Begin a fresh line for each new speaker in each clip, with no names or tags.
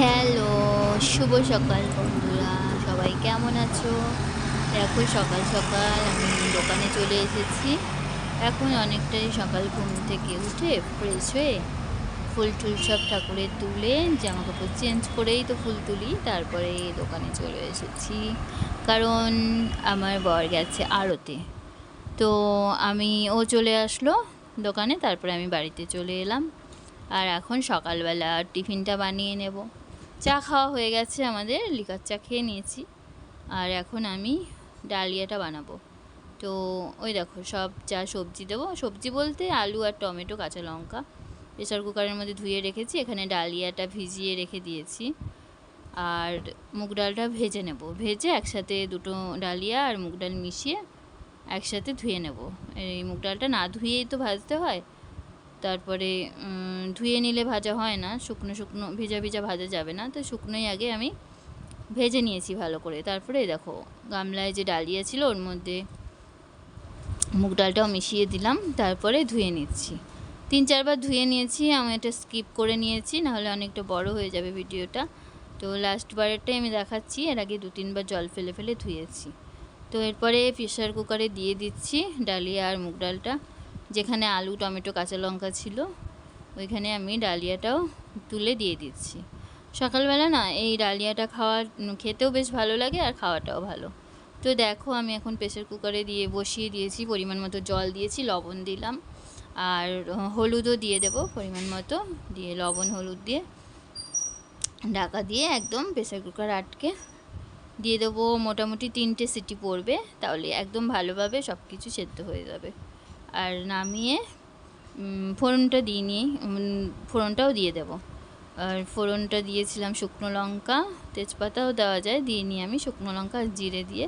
Hello, শুভ সকাল বন্ধুরা। সবাই কেমন আছো? দেখো, সকাল সকাল আমি দোকানে চলে এসেছি। এখন অনেকটাই সকাল ঘুম থেকে উঠে ফ্রেশ হয়ে ফুল টুল সব ঠাকুরের তুলে, জামা কাপড় চেঞ্জ করেই তো ফুল তুলি, তারপরে দোকানে চলে এসেছি। কারণ আমার বর গেছে আড়তে তো আমি, ও চলে আসলো দোকানে, তারপরে আমি বাড়িতে চলে এলাম। আর এখন সকালবেলা টিফিনটা বানিয়ে নেব। চা খাওয়া হয়ে গেছে আমাদের লিকার চা খেয়ে নিয়েছি। আর এখন আমি ডালিয়াটা বানাবো। তো ওই দেখো, সব যা সবজি দেবো। সবজি বলতে আলু আর টমেটো, কাঁচা লঙ্কা। প্রেশার কুকারের মধ্যে ধুয়ে রেখেছি, এখানে ডালিয়াটা ভিজিয়ে রেখে দিয়েছি। আর মুগ ডালটা ভেজে নেব। ভেজে একসাথে দুটো ডালিয়া আর মুগ ডাল মিশিয়ে একসাথে ধুয়ে নেব। এই মুগ ডালটা না ধুয়েই তো ভাজতে হয় তারপরে ধুয়ে নিলে ভাজা হয় না, শুকনো শুকনো, ভেজা ভেজা ভাজা যাবে না, তো শুকনোই আগে আমি ভেজে নিয়েছি ভালো করে। তারপরে দেখো, গামলায় যে ডালিয়া ছিল, ওর মধ্যে মুগ ডালটাও মিশিয়ে দিলাম, তারপরে ধুয়ে নিচ্ছি। তিন চারবার ধুয়ে নিয়েছি, আমি এটা স্কিপ করে নিয়েছি, নাহলে অনেকটা বড় হয়ে যাবে ভিডিওটা। তো লাস্ট বারেরটাই আমি দেখাচ্ছি, এর আগে দু তিনবার জল ফেলে ফেলে ধুয়েছি। তো এরপরে প্রেশার কুকারে দিয়ে দিচ্ছি ডালিয়া আর মুগ ডালটা। যেখানে আলু, টমেটো, কাঁচা লঙ্কা ছিল, ওইখানে আমি ডালিয়াটাও তুলে দিয়ে দিচ্ছি। সকালবেলা না, এই ডালিয়াটা খাওয়ার খেতেও বেশ ভালো লাগে আর খাওয়াটাও ভালো। তো দেখো, আমি এখন প্রেশার কুকারে দিয়ে বসিয়ে দিয়েছি, পরিমাণ মতো জল দিয়েছি, লবণ দিলাম। আর হলুদও দিয়ে দেবো পরিমাণ মতো, দিয়ে লবণ, হলুদ দিয়ে ঢাকা দিয়ে একদম প্রেশার কুকার আটকে দিয়ে দেবো। মোটামুটি তিনটে সিটি পড়বে, তাহলে একদম ভালোভাবে সব কিছু সেদ্ধ হয়ে যাবে। আর নামিয়ে ফোড়নটা দিয়ে নিই ফোড়নটাও দিয়ে দেবো। আর ফোড়নটা দিয়েছিলাম শুকনো লঙ্কা, তেজপাতাও দেওয়া যায়, দিয়ে নিয়ে আমি শুকনো লঙ্কা, জিরে দিয়ে,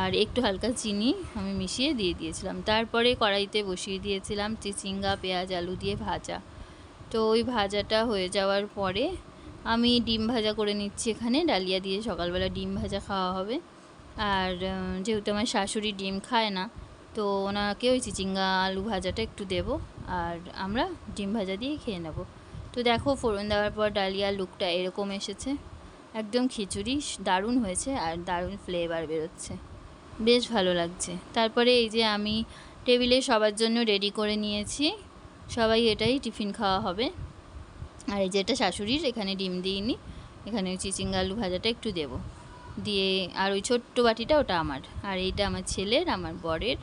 আর একটু হালকা চিনি আমি মিশিয়ে দিয়ে দিয়েছিলাম। তারপরে কড়াইতে বসিয়ে দিয়েছিলাম চিচিঙ্গা, পেঁয়াজ, আলু দিয়ে ভাজা। তো ওই ভাজাটা হয়ে যাওয়ার পরে আমি ডিম ভাজা করে নিচ্ছি এখানে, ডালিয়া দিয়ে সকালবেলা ডিম ভাজা খাওয়া হবে। আর যেহেতু আমার শাশুড়ি ডিম খায় না তো ওনাকে ওই চিচিঙ্গা আলু ভাজাটা একটু দেব আর আমরা ডিম ভাজা দিয়ে খেয়ে নেব। তো দেখো, ফোড়ন দেওয়ার পর ডালিয়ার লুকটা এরকম এসেছে। একদম খিচুড়ি, দারুণ হয়েছে আর দারুণ ফ্লেভার বেরোচ্ছে। বেশ ভালো লাগছে। তারপরে এই যে আমি টেবিলে সবার জন্য রেডি করে নিয়েছি। সবাই এটাই টিফিন খাওয়া হবে। আর এই যেটা শাশুড়ির, এখানে ডিম দিইনি। এখানে ওই চিচিঙ্গা আলু ভাজাটা একটু দেবো। দিয়ে আর ওই ছোট্ট বাটিটা ওটা আমার। আর এইটা আমার ছেলের, আমার বরের।